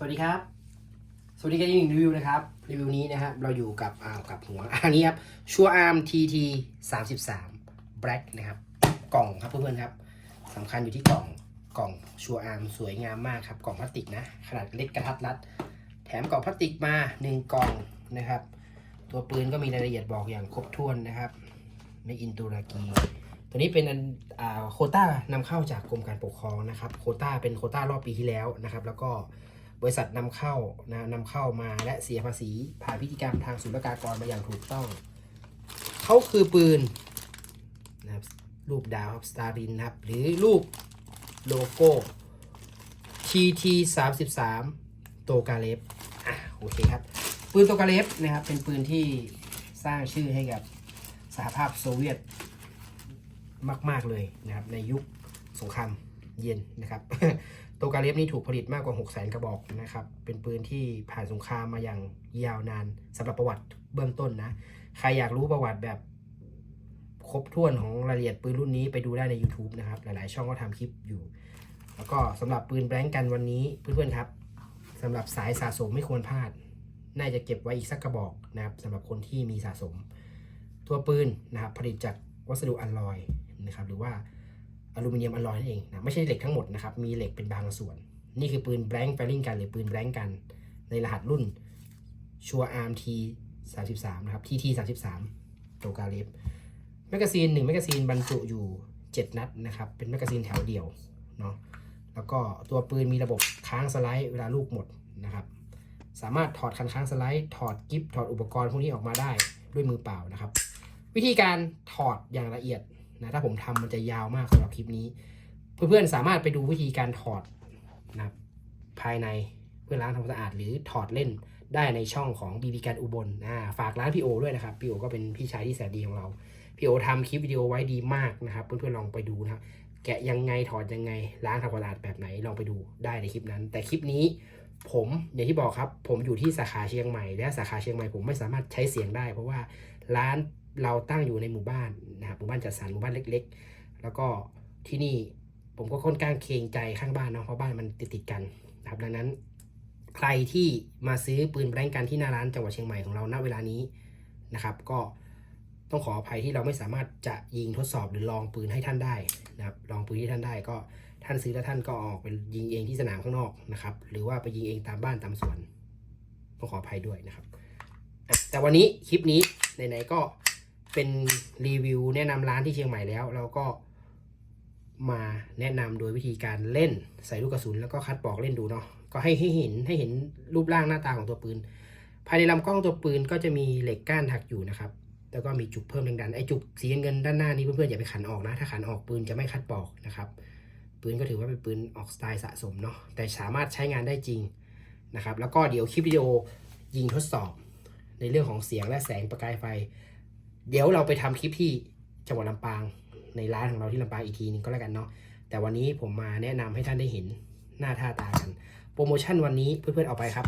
สวัสดีครับ สวัสดีกันอีกหนึ่งรีวิวนะครับ รีวิวนี้นะครับเราอยู่กับอ่ากับหัวอันนี้ครับชัวอาร์ม TT 33 Black นะครับ กล่องครับเพื่อนๆครับสำคัญอยู่ที่กล่องกล่องชัวอาร์มสวยงามมากครับกล่องพลาสติกนะ ขนาดเล็กกระทัดรัด แถมกล่องพลาสติกมา1กล่องนะครับ ตัวปืนก็มีรายละเอียดบอกอย่างครบถ้วนนะครับไม่อินตุรกีตัวนี้เป็นอ่าโคต้านำเข้าจากกรมการปกครองนะครับ โคต้าเป็นโคต้ารอบปีที่แล้วนะครับ แล้วก็ บริษัทนำเข้านะนำเข้ามาและเสียภาษีผ่านพิธีกรรมทางศุลกากรมาอย่างถูกต้อง เขาคือปืนนะครับรูปดาวครับสตาร์รินนะครับ หรือรูปโลโก้ TT 3 3โตกาเลฟอะโอเคครับ ปืนโตกาเลฟนะครับ เป็นปืนที่สร้างชื่อให้กับสหภาพโซเวียตมาก ๆ เลยนะครับ ในยุคสงคราม เย็นนะครับโตกาเลฟนี่ถูกผลิตมากกว่า 6 0 0 0 0 0 กระบอกนะครับ เป็นปืนที่ผ่านสงครามมาอย่างยาวนานสำหรับประวัติเบื้องต้นนะ ใครอยากรู้ประวัติแบบครบถ้วนของรายละเอียดปืนรุ่นนี้ไปดูได้ใน YouTube นะครับ หลาย ๆ ช่องก็ทำคลิปอยู่ แล้วก็สำหรับปืนแบงก์กันวันนี้เพื่อน ๆ ครับสำหรับสายสะสมไม่ควรพลาด น่าจะเก็บไว้อีกสักกระบอกนะครับสำหรับคนที่มีสะสม ตัวปืนนะครับผลิตจากวัสดุอลลอยนะครับหรือว่า อลูมิเนียมอลลอยนั่นเองนะไม่ใช่เหล็กทั้งหมดนะครับ มีเหล็กเป็นบางส่วน นี่คือปืนแบงก์แฟลิงกันหรือปืนแบงก์กัน ในรหัสรุ่นชัวอาร์มทีสามสิบสามนะครับทีทีสามสิบสามโตกาเลฟแมกกาซีนหนึ่งแมกกาซีนบรรจุอยู่7นัดนะครับ เป็นแมกกาซีนแถวเดียวเนาะแล้วก็ตัวปืนมีระบบค้างสไลด์เวลาลูกหมดนะครับ สามารถถอดคันค้างสไลด์ถอดกิฟถอดอุปกรณ์พวกนี้ออกมาได้ด้วยมือเปล่านะครับ วิธีการถอดอย่างละเอียด นะถ้าผมทำมันจะยาวมากสำหรับคลิปนี้ เพื่อนๆสามารถไปดูวิธีการถอดนะภายในเพื่อล้างทำความสะอาดหรือถอดเล่นได้ในช่องของบีบีการอุบลอ่าฝากร้านพี่โอด้วยนะครับพี่โอก็เป็นพี่ชายที่แสนดีของเราพี่โอทำคลิปวิดีโอไว้ดีมากนะครับ เพื่อนๆลองไปดูนะครับแกะยังไงถอดยังไงล้างทำความสะอาดแบบไหนลองไปดูได้ในคลิปนั้น แต่คลิปนี้ผมอย่างที่บอกครับ ผมอยู่ที่สาขาเชียงใหม่ และสาขาเชียงใหม่ผมไม่สามารถใช้เสียงได้ เพราะว่าร้าน เราตั้งอยู่ในหมู่บ้านนะครับหมู่บ้านจัดสรรหมู่บ้านเล็ก ๆ แล้วก็ที่นี่ผมก็ค่อนข้างเกรงใจข้างบ้านเนาะเพราะบ้านมันติดติดกันนะครับดังนั้น ใครที่มาซื้อปืนแบงก์กันที่หน้าร้านจังหวัดเชียงใหม่ของเราณเวลานี้นะครับ ก็ต้องขออภัยที่เราไม่สามารถจะยิงทดสอบหรือลองปืนให้ท่านได้นะครับลองปืนที่ท่านได้ก็ท่านซื้อแล้วท่านก็ออกไปยิงเองที่สนามข้างนอกนะครับ หรือว่าไปยิงเองตามบ้านตามสวนต้องขออภัยด้วยนะครับ แต่วันนี้คลิปนี้ไหนๆก็ เป็นรีวิวแนะนำร้านที่เชียงใหม่แล้ว เราก็มาแนะนำโดยวิธีการเล่นใส่ลูกกระสุนแล้วก็คัดปอกเล่นดูเนาะก็ให้ให้เห็นให้เห็นรูปร่างหน้าตาของตัวปืน ภายในลำกล้องตัวปืนก็จะมีเหล็กก้านถักอยู่นะครับแล้วก็มีจุกเพิ่มแรงดันไอ้จุกสีเงินด้านหน้านี้เพื่อนๆอย่าไปขันออกนะ ถ้าขันออกปืนจะไม่คัดปอกนะครับปืนก็ถือว่าเป็นปืนออกสไตล์สะสมเนาะแต่สามารถใช้งานได้จริงนะครับแล้วก็เดี๋ยวคลิปวิดีโอยิงทดสอบ ในเรื่องของเสียงและแสงประกายไฟ เดี๋ยวเราไปทำคลิปที่จังหวัดลำปางในร้านของเราที่ลำปางอีกทีนึงก็แล้วกันเนาะแต่วันนี้ผมมาแนะนำให้ท่านได้เห็นหน้าท่าตากัน โปรโมชั่นวันนี้เพื่อนๆเอาไปครับ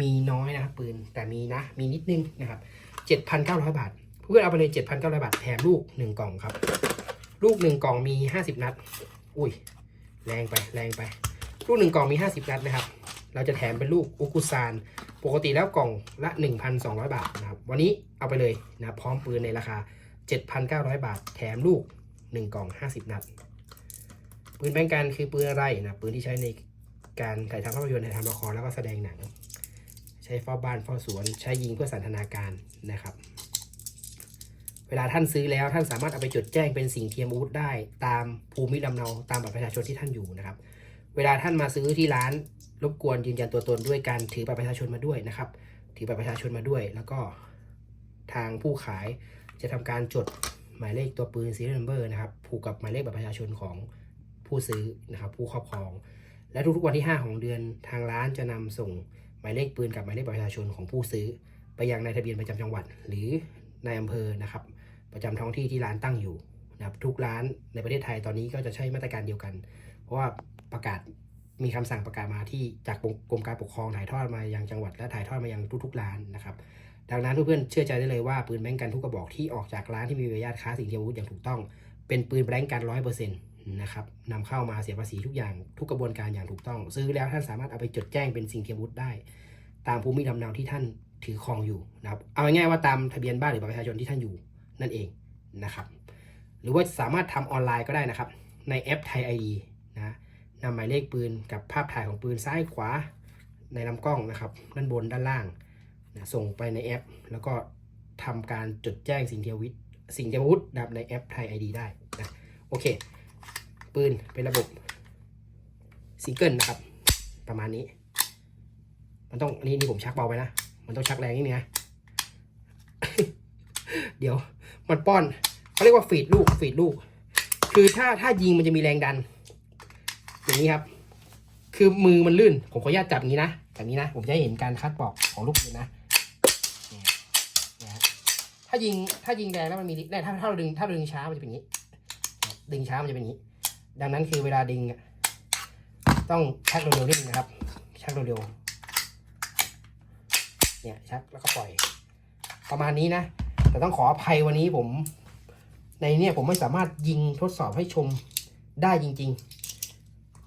มีน้อยนะครับปืนแต่มีนะ มีนิดนึงนะครับ7,900บาท เพื่อนๆเอาไปเลย7,900บาทแถมลูก1กล่องครับ ลูก1กล่องมี50นัด อุ้ย แรงไปแรงไป ลูก1กล่องมี50นัดนะครับ เราจะแถมเป็นลูกอุกุซาน ปกติแล้วกล่องละ 1,200 บาทนะครับวันนี้เอาไปเลยนะพร้อมปืนในราคา 7,900 บาท แถมลูก 1 กล่อง 50 นัด ปืนแบงกันคือปืนอะไรนะปืนที่ใช้ในการถ่ายทำภาพยนตร์ถ่ายทำละครแล้วก็แสดงหนัง ใช้เฝ้าบ้านเฝ้าสวน ใช้ยิงเพื่อสันทนาการนะครับ เวลาท่านซื้อแล้วท่านสามารถเอาไปจดแจ้งเป็นสิ่งเทียมอาวุธได้ ตามภูมิลำเนาตามบัตรประชาชนที่ท่านอยู่นะครับ เวลาท่านมาซื้อที่ร้านรบกวนยืนยันตัวตนด้วยการถือบัตรประชาชนมาด้วยนะครับ ถือบัตรประชาชนมาด้วย แล้วก็ทางผู้ขายจะทำการจดหมายเลขตัวปืน serial number นะครับ ผูกกับหมายเลขบัตรประชาชนของผู้ซื้อนะครับ ผู้ครอบครอง และทุกๆวันที่ 5 ของเดือนทางร้านจะนำส่งหมายเลขปืนกับหมายเลขบัตรประชาชนของผู้ซื้อ ไปยังนายทะเบียนประจำจังหวัด หรือนายอำเภอนะครับ ประจำท้องที่ที่ร้านตั้งอยู่นะครับทุกร้านในประเทศไทยตอนนี้ก็จะใช้มาตรการเดียวกัน เพราะว่าประกาศมีคำสั่งประกาศมาที่จากกรมการปกครองถ่ายทอดมายังจังหวัดและถ่ายทอดมายังทุกๆร้านนะครับ ดังนั้นเพื่อนๆเชื่อใจได้เลยว่าปืนแบงก์กันทุกกระบอกที่ออกจากร้านที่มีใบอนุญาตค้าสิ่งเทียมอาวุธอย่างถูกต้อง เป็นปืนแบงก์กันร้อยเปอร์เซ็นต์นะครับนำเข้ามาเสียภาษีทุกอย่างทุกกระบวนการอย่างถูกต้อง ซื้อแล้วท่านสามารถเอาไปจดแจ้งเป็นสิ่งเทียมวุฒิได้ ตามภูมิลำเนาที่ท่านถือครองอยู่นะครับเอาง่ายๆว่าตามทะเบียนบ้านหรือบัตรประชาชนที่ท่านอยู่นั่นเองนะครับ หรือว่าสามารถทำออนไลน์ก็ได้นะครับ ในแอปไทยไอดี นำหมายเลขปืนกับภาพถ่ายของปืนซ้ายขวาในลำกล้องนะครับ ด้านบนด้านล่างนะส่งไปในแอป แล้วก็ทำการจดแจ้งสิ่งเทียมวิทสิ่งเทียมอาวุธนะครับในแอปไทยไอดีได้นะโอเค ปืนเป็นระบบซิงเกิลนะครับ ประมาณนี้ มันต้องนนี้นี่ผมชักเบาไปนะ มันต้องชักแรงนิดนึงนะเดี๋ยวมันป้อนเขาเรียกว่าฟีดลูกฟีดลูก คือถ้าถ้ายิงมันจะมีแรงดัน อย่างนี้ครับ คือมือมันลื่น ผมขออนุญาตจับงนี้นะแบบนี้นะ ผมจะให้เห็นการคัดปอกของลูกปืนนะนะถ้ายิงถ้ายิงแรงแล้วมันมีฤทธิ์ได้ถ้าถ้าเราดึงถ้าเราดึงช้ามันจะเป็นอย่างนี้ ดึงช้ามันจะเป็นอย่างนี้ ดังนั้นคือเวลาดึงต้องชักเร็วๆนิดนึงนะครับ ชักเร็วๆเนี่ยชักแล้วก็ปล่อย ประมาณนี้นะ แต่ต้องขออภัยวันนี้ผม ในเนี่ยผมไม่สามารถยิงทดสอบให้ชมได้จริง ๆ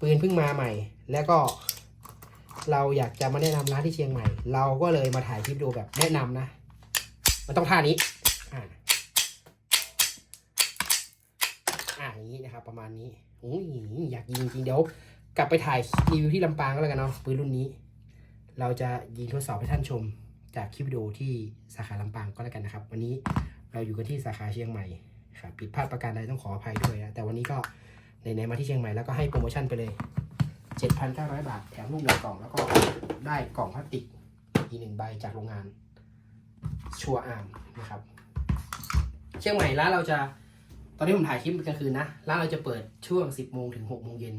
ปืนเพิ่งมาใหม่ แล้วก็เราอยากจะมาแนะนำร้านที่เชียงใหม่ เราก็เลยมาถ่ายคลิปดูแบบแนะนำนะ มันต้องท่านี้ อ่าอ่าอย่างนี้นะครับประมาณนี้โอ้ยอยากยิงจริงเดี๋ยว กลับไปถ่ายรีวิวที่ลำปางก็แล้วกันเนาะปืนรุ่นนี้ เราจะยิงทดสอบให้ท่านชมจากคลิปวิดีโอที่สาขาลำปางก็แล้วกันนะครับ วันนี้เราอยู่กันที่สาขาเชียงใหม่ครับผิดพลาดประการใดต้องขออภัยด้วยนะแต่วันนี้ก็ ไหนๆมาที่เชียงใหม่แล้วก็ให้โปรโมชั่นไปเลย 7,900 บาท แถมลูกหนึ่งกล่อง แล้วก็ได้กล่องพลาสติกอีกหนึ่งใบจากโรงงานชัวอาร์มนะครับ เชียงใหม่ร้านเราจะตอนนี้ผมถ่ายคลิปกลางคืนนะร้านเราจะเปิดช่วง 10โมงถึง6โมงเย็น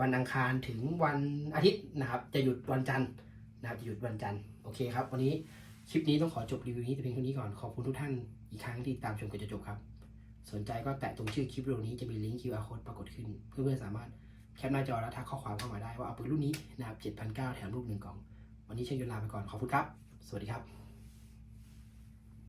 วันอังคารถึงวันอาทิตย์นะครับ จะหยุดวันจันทร์นะครับจะหยุดวันจันทร์โอเคครับ วันนี้คลิปนี้ต้องขอจบรีวิวนี้แต่เพียงเท่านี้ก่อนขอบคุณทุกท่านอีกครั้งที่ตามชมกันจนจบครับ สนใจก็แตะตรงชื่อคลิปวิดีโอนี้จะมีลิงก์ QR code ปรากฏขึ้น เพื่อนๆสามารถแคปหน้าจอแล้วทักข้อความเข้ามาได้ว่าเอาปืนรุ่นนี้นะครับ7,900 แถมลูกหนึ่งกล่อง วันนี้เชิญยนลาไปก่อน ขอบคุณครับ สวัสดีครับ